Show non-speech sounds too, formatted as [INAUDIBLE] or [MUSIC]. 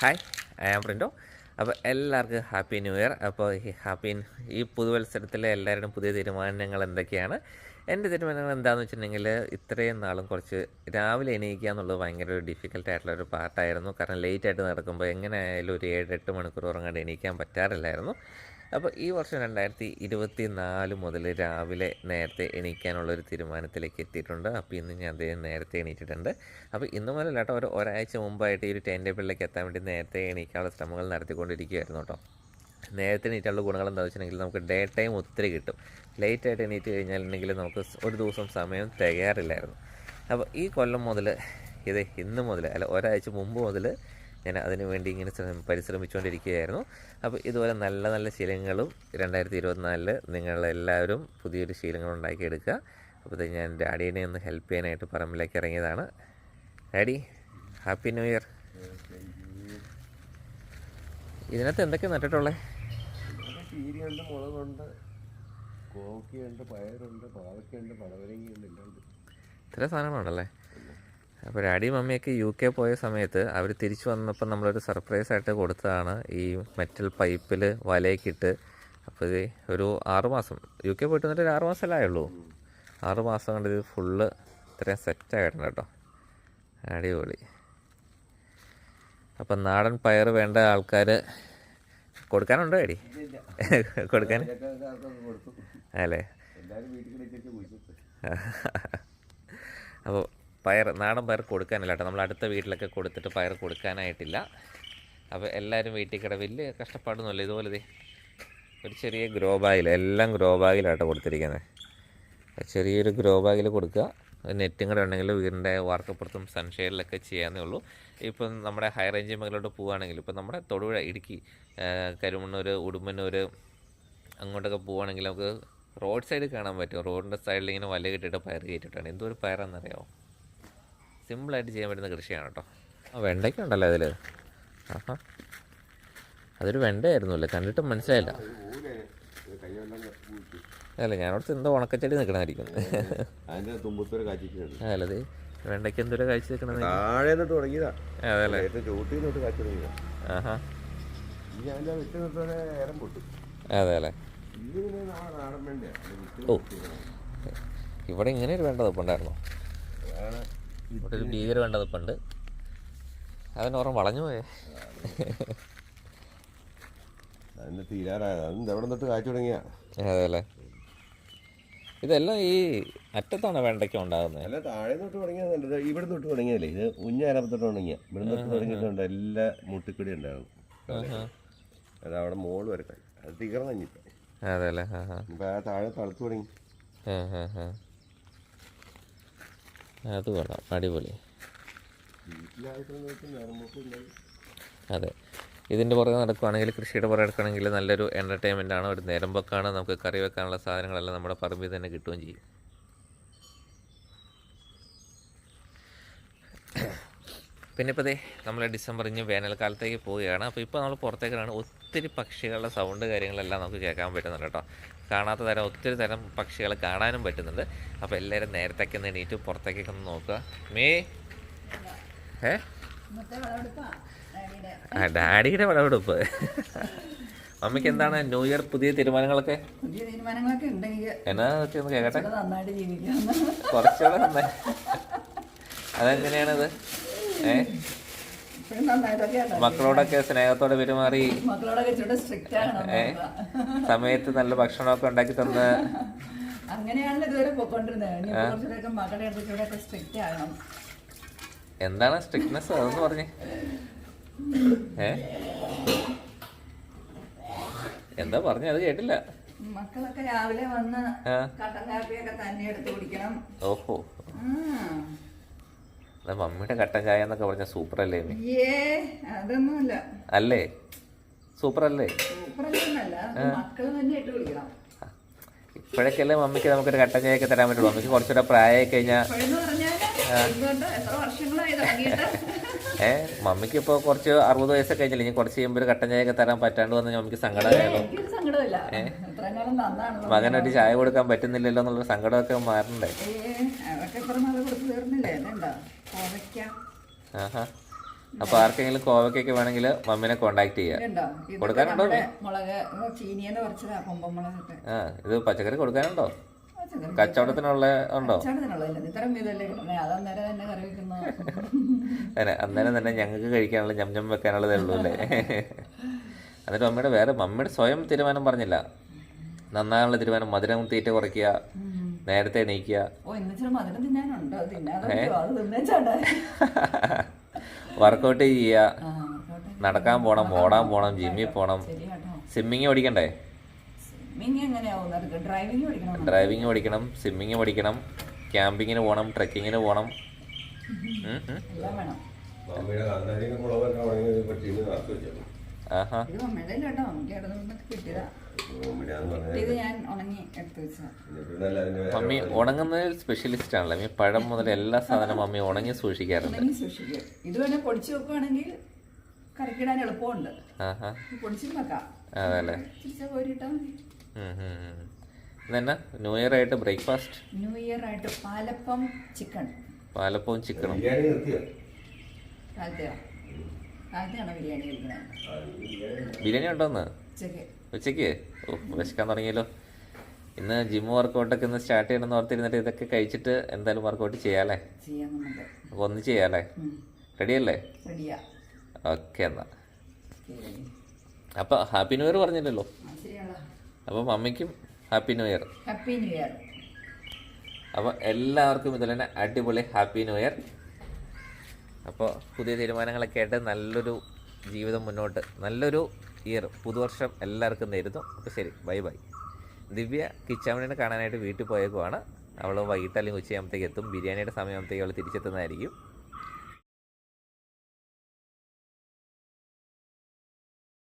Hi I am Printo അപ്പോൾ എല്ലാവർക്കും happy new year അപ്പോൾ ഈ ഹാപ്പി ഈ പുതുവത്സരത്തിലെ എല്ലാവരുടെയും പുതിയ തീരുമാനങ്ങൾ എന്തൊക്കെയാണ്? എന്റെ തീരുമാനങ്ങൾ എന്താണെന്ന് വെച്ചിട്ടുണ്ടെങ്കിൽ ഇത്രയും നാളും കുറച്ച് രാവിലെ എണീക്കുക എന്നുള്ളത് ഭയങ്കര ഒരു ഡിഫിക്കൽട്ട് ആയിട്ടുള്ള ഒരു പാർട്ടായിരുന്നു കാരണം ലേറ്റ് ആയിട്ട് നടക്കുമ്പോൾ എങ്ങനെയായാലും ഒരു ഏഴ് എട്ട് മണിക്കൂർ ഉറങ്ങാണ്ട് എണീക്കാൻ പറ്റാറില്ലായിരുന്നു. അപ്പോൾ ഈ വർഷം രണ്ടായിരത്തി ഇരുപത്തി നാല് മുതൽ രാവിലെ നേരത്തെ എണീക്കാനുള്ള ഒരു തീരുമാനത്തിലേക്ക് എത്തിയിട്ടുണ്ട്. അപ്പോൾ ഇന്ന് ഞാൻ അദ്ദേഹം നേരത്തെ എണീറ്റിട്ടുണ്ട്. അപ്പോൾ ഇന്ന് മുതൽ കേട്ടോ ഒരു ഒരാഴ്ച മുമ്പായിട്ട് ഈ ഒരു ടൈം ടേബിളിലേക്ക് എത്താൻ വേണ്ടി നേരത്തെ എണീക്കാനുള്ള ശ്രമങ്ങൾ നടത്തിക്കൊണ്ടിരിക്കുകയായിരുന്നു കേട്ടോ. നേരത്തെ എണീറ്റുള്ള ഗുണങ്ങൾ എന്താ വെച്ചിട്ടുണ്ടെങ്കിൽ നമുക്ക് ഡേ ടൈം ഒത്തിരി കിട്ടും. ലേറ്റ് ആയിട്ട് എണീറ്റ് കഴിഞ്ഞാലുണ്ടെങ്കിൽ നമുക്ക് ഒരു ദിവസം സമയം തികയാറില്ലായിരുന്നു. അപ്പോൾ ഈ കൊല്ലം മുതൽ ഇത് ഇന്ന് മുതൽ അല്ല ഒരാഴ്ച മുമ്പ് മുതൽ ഞാൻ അതിനു വേണ്ടി ഇങ്ങനെ ശ്രമ- പരിശ്രമിച്ചുകൊണ്ടിരിക്കുകയായിരുന്നു അപ്പോൾ ഇതുപോലെ നല്ല നല്ല ശീലങ്ങളും രണ്ടായിരത്തി ഇരുപത്തിനാലിൽ നിങ്ങളെല്ലാവരും പുതിയൊരു ശീലങ്ങൾ ഉണ്ടാക്കിയെടുക്കുക അപ്പോൾ ഞാൻ ഡാഡീനെ ഒന്ന് ഹെൽപ്പ് ചെയ്യാനായിട്ട് പറമ്പിലേക്ക് ഇറങ്ങിയതാണ്. ഡാഡി ഹാപ്പി ന്യൂ ഇയർ ഇതിനകത്ത് എന്തൊക്കെ നട്ടിട്ടുള്ളത് ചീരയുണ്ട് മുളകുണ്ട് കോവക്കയുണ്ട് പയറുണ്ട് പാവയ്ക്കുണ്ട് പടവലങ്ങയുണ്ട് എല്ലാം ഉണ്ട് ഇത്ര സാധനങ്ങളുണ്ടല്ലേ അപ്പോൾ ഡാഡി മമ്മിയൊക്കെ യു കെ പോയ സമയത്ത് അവർ തിരിച്ചു വന്നപ്പോൾ നമ്മളൊരു സർപ്രൈസ് ആയിട്ട് കൊടുത്തതാണ് ഈ മെറ്റൽ പൈപ്പിൽ വലയൊക്കെ ഇട്ട്. അപ്പോൾ ഇത് ഒരു ആറുമാസം യു കെ പോയിട്ട് വന്നിട്ട് ഒരു ആറുമാസം അല്ലേ ഉള്ളൂ ആറുമാസം കൊണ്ട് ഇത് ഫുള്ള് ഇത്രയും സെറ്റായിട്ടുണ്ട് കേട്ടോ. അടിപൊളി. അപ്പം നാടൻ പയർ വേണ്ട ആൾക്കാർ കൊടുക്കാനുണ്ടോ അടി കൊടുക്കാൻ? അല്ലേ? അപ്പോൾ പയർ നാടൻ പയർ കൊടുക്കാനില്ല കേട്ടോ. നമ്മൾ അടുത്ത വീട്ടിലൊക്കെ കൊടുത്തിട്ട് പയർ കൊടുക്കാനായിട്ടില്ല. അപ്പോൾ എല്ലാവരും വീട്ടിൽ കിട വലിയ കഷ്ടപ്പാടൊന്നുമല്ല. ഇതുപോലെ ഒരു ചെറിയ ഗ്രോ ബാഗിൽ എല്ലാം ഗ്രോ ബാഗിലാട്ടോ കൊടുത്തിരിക്കുന്നത്. ചെറിയൊരു ഗ്രോ ബാഗിൽ കൊടുക്കുക. നെറ്റും കൂടെ ഉണ്ടെങ്കിൽ വീടിന്റെ വാർക്കപ്പുറത്തും സൺഷെയ്ഡിലൊക്കെ ചെയ്യാമെന്നേ ഉള്ളൂ. ഇപ്പം നമ്മുടെ ഹൈ റേഞ്ച് മേഖലോട്ട് പോവുകയാണെങ്കിൽ ഇപ്പം നമ്മുടെ തൊടുപുഴ ഇടുക്കി കരുമണ്ണൂർ ഉടുമ്പന്നൂർ അങ്ങോട്ടൊക്കെ പോവുകയാണെങ്കിൽ നമുക്ക് റോഡ് സൈഡിൽ കാണാൻ പറ്റും. റോഡിന്റെ സൈഡിൽ ഇങ്ങനെ വല കെട്ടിയിട്ട് പയർ കയറ്റിയിട്ടാണ്. എന്തോ ഒരു പയറാണെന്നറിയാമോ സിമ്പിളായിട്ട് ചെയ്യാൻ പറ്റുന്ന കൃഷിയാണ് കേട്ടോ. ആ വെണ്ടയ്ക്ക ഉണ്ടല്ലോ അതിൽ ആഹാ. അതൊരു വെണ്ടയായിരുന്നു അല്ലേ കണ്ടിട്ട് മനസ്സിലായില്ല. അല്ല ഞാനോടത്ത് എന്തോ ഉണക്കച്ചെടി നിൽക്കണമായിരിക്കും അതല്ലേ വെണ്ടയ്ക്ക് എന്തോ കാഴ്ച പൊട്ടും. അതെ അല്ലേ? ഓ. ഇവിടെ ഇങ്ങനെ ഒരു വേണ്ട നിൽപ്പുണ്ടായിരുന്നു അതാണ് ഇവിടെ ഒരു ഭീകര വേണ്ട പണ്ട്. അതിന് ഓർമ്മ വളഞ്ഞു പോയേ? അതിന്റെ തീരാറായത്. അത് എവിടെ നിന്നിട്ട് കാച്ചു തുടങ്ങിയാ? അതെയല്ലേ ഇതെല്ലാം ഈ അറ്റത്താണ് വെണ്ടയ്ക്ക ഉണ്ടാകുന്നത്? അല്ല താഴെ തൊട്ട് തുടങ്ങിയത് ഇവിടെ തൊട്ട് തുടങ്ങിയതല്ലേ? ഇത് ഉഞ്ഞാരപ്പം തൊട്ട് തുടങ്ങിയ. ഇവിടെ തൊട്ട് തുടങ്ങിയിട്ടുണ്ട് എല്ലാ മുട്ടിക്കൂടി ഉണ്ടാകും അത് അവിടെ മോൾ വരെ കഴി അത് തീർന്നു ഇനിയിപ്പം അതെ അല്ലേ ആ ആ ഇപ്പം ആ താഴെ തളുത്ത് തുടങ്ങി. ആ, ആ, ആ. അത് കൊള്ളാം അടിപൊളി. അതെ. ഇതിന്റെ പുറകെ നടക്കുകയാണെങ്കിൽ കൃഷിയുടെ പുറകെ നടക്കുകയാണെങ്കിൽ നല്ലൊരു എന്റർടൈൻമെന്റ് ആണ്. ഒരു നേരമ്പൊക്കാണ് നമുക്ക് കറി വെക്കാനുള്ള സാധനങ്ങളെല്ലാം നമ്മുടെ പറമ്പിൽ തന്നെ കിട്ടുകയും ചെയ്യും. പിന്നെ ഇപ്പോൾ ദേ നമ്മൾ ഡിസംബർ ഇനി വേനൽക്കാലത്തേക്ക് പോവുകയാണ്. അപ്പോൾ ഇപ്പോൾ നമ്മൾ പുറത്തേക്കാണ് ഒത്തിരി പക്ഷികളുടെ സൗണ്ട് കാര്യങ്ങളെല്ലാം നമുക്ക് കേൾക്കാൻ പറ്റുന്നുണ്ട് കേട്ടോ. കാണാത്ത തരം ഒത്തിരി തരം പക്ഷികൾ കാണാനും പറ്റുന്നുണ്ട്. അപ്പോൾ എല്ലാവരും നേരത്തേക്ക് എണീറ്റ് പുറത്തേക്കൊക്കെ ഒന്ന് നോക്കുക. മേ. ഏ? ഡാഡിയുടെ വിളവെടുപ്പ്. മമ്മിക്ക് എന്താണ് ന്യൂ ഇയർ പുതിയ തീരുമാനങ്ങളൊക്കെ? എന്നാ ഒന്ന് ജീവിക്കാന്ന് കുറച്ചുകൂടെ നന്നായി. അതെങ്ങനെയാണത്? ഏ? ഇപ്പോഴും നന്നായിട്ടൊക്കെ ആണ്. മക്കളോടൊക്കെ സ്നേഹത്തോടെ പെരുമാറി സമയത്ത് നല്ല ഭക്ഷണമൊക്കെ ഉണ്ടാക്കി തന്ന്. അങ്ങനെയാണല്ലോ ഇതുവരെ പോയിക്കൊണ്ടിരുന്നത്. മകളുടെ അടുത്തൊക്കെ സ്ട്രിക്റ്റ് ആകണം. എന്താണ് സ്ട്രിക്ട്നെസ് അതെന്ന് പറഞ്ഞേ. ഏ? എന്താ പറഞ്ഞ? അത് കേട്ടില്ല. മക്കളൊക്കെ രാവിലെ വന്ന് കട്ടൻ കാപ്പിയൊക്കെ തന്നെ എടുത്ത് കുടിക്കണം. ഓഹോ. എന്നാ മമ്മിയുടെ കട്ടൻ ചായ എന്നൊക്കെ പറഞ്ഞ സൂപ്പർ അല്ലേ അതൊന്നുമല്ല. അല്ലേ? സൂപ്പർ അല്ലേ ഇപ്പോഴൊക്കെയല്ലേ മമ്മിക്ക് നമുക്കൊരു കട്ടൻ ചായ ഒക്കെ തരാൻ പറ്റുള്ളൂ. മമ്മിക്ക് കുറച്ചുകൂടെ പ്രായമായി കഴിഞ്ഞാൽ ഏ മമ്മിക്ക് ഇപ്പോൾ കുറച്ച് അറുപത് വയസ്സൊക്കെ കഴിഞ്ഞില്ല? ഇനി കുറച്ച് കഴിയുമ്പോൾ ഒരു കട്ടൻ ചായ ഒക്കെ തരാൻ പറ്റാണ്ട് വന്നാൽ മമ്മിക്ക് സങ്കടമായാലോ മകനൊരു ചായ കൊടുക്കാൻ പറ്റുന്നില്ലല്ലോ എന്നുള്ള സങ്കടമൊക്കെ മാറണ്ടേ? അപ്പോൾ ആർക്കെങ്കിലും കോവക്കൊക്കെ വേണമെങ്കിൽ മമ്മിനെ കോണ്ടാക്ട് ചെയ്യുക കൊടുക്കാനുണ്ടോ? മുളക് ആ ഇത് പച്ചക്കറി കൊടുക്കാനുണ്ടോ? കച്ചവടത്തിനുള്ള ഉണ്ടോ? അതെ [LAUGHS] അന്നേരം തന്നെ ഞങ്ങൾക്ക് കഴിക്കാനുള്ള ഞം ഞം വെക്കാനുള്ളതേ ഉള്ളൂ അല്ലേ? [LAUGHS] എന്നിട്ട് മമ്മിയുടെ വേറെ മമ്മിയുടെ സ്വയം തീരുമാനം പറഞ്ഞില്ല. നന്നായുള്ള തീരുമാനം മധുരം തീറ്റ കുറയ്ക്കുക. നേരത്തെ എണീക്കുക? വർക്കൗട്ട് ചെയ്യുക. നടക്കാൻ പോണം ഓടാൻ പോണം. ജിമ്മിൽ പോണം. സ്വിമ്മിങ് പഠിക്കണ്ടേ എങ്ങനെയാവും? ഡ്രൈവിംഗ് ഓടിക്കണം പഠിക്കണം സ്വിമ്മിങ് ഓടിക്കണം ക്യാമ്പിങ്ങിന് പോകണം ട്രക്കിങ്ങിന് പോകണം ഉം, മമ്മി ഉണങ്ങുന്നതിൽ സ്പെഷ്യലിസ്റ്റ് ആണല്ലോ. മമ്മി പഴം മുതൽ എല്ലാ സാധനവും മമ്മി ഉണങ്ങി സൂക്ഷിക്കാറുണ്ട്. ഇത് വേണേ പൊടിച്ച് വെക്കുവാണെങ്കിൽ കറിക്കിടാൻ എളുപ്പമുണ്ട്. ആഹാ. ഇത് വെക്കാം. അതല്ലേ. ഇതെന്നാ? ന്യൂ ഇയർ ആയിട്ട് ബ്രേക്ക്ഫാസ്റ്റ് ന്യൂ ഇയർ ആയിട്ട് പാലപ്പം ചിക്കൻ പാലപ്പവും ചിക്കനും ബിരിയാണി ഉണ്ടോന്ന്? ഉച്ചയ്ക്ക്. ഉച്ചയ്ക്ക്? ഓ വിശക്കാൻ തുടങ്ങിയല്ലോ. ഇന്ന് ജിം വർക്കൗട്ടൊക്കെ ഇന്ന് സ്റ്റാർട്ട് ചെയ്യണമെന്ന് ഓർത്തിരുന്നിട്ട് ഇതൊക്കെ കഴിച്ചിട്ട് എന്തായാലും വർക്കൗട്ട് ചെയ്യാല്ലേ? അപ്പോൾ ഒന്ന് ചെയ്യാല്ലേ? റെഡിയല്ലേ? റെഡിയാ. ഓക്കെ എന്നാ. അപ്പോൾ ഹാപ്പി ന്യൂ ഇയർ പറഞ്ഞില്ലല്ലോ? അപ്പൊ അപ്പോൾ മമ്മിക്കും happy new year. Happy new year. അപ്പോൾ എല്ലാവർക്കും ഇതിൽ തന്നെ അടിപൊളി ഹാപ്പി ന്യൂ ഇയർ. അപ്പോൾ പുതിയ തീരുമാനങ്ങളൊക്കെ ആയിട്ട് നല്ലൊരു ജീവിതം മുന്നോട്ട് നല്ലൊരു ഇയർ പുതുവർഷം എല്ലാവർക്കും നേരുന്നു. അപ്പോൾ ശരി. Bye bye. ദിവ്യ കിച്ചാമണിനെ കാണാനായിട്ട് വീട്ടിൽ പോയേക്കുവാണ്. അവൾ വൈകിട്ട് അല്ലെങ്കിൽ ഉച്ചയാകുമ്പോഴത്തേക്ക് എത്തും. ബിരിയാണിയുടെ സമയമാകുമ്പോഴത്തേക്ക് അവൾ തിരിച്ചെത്തുന്നതായിരിക്കും.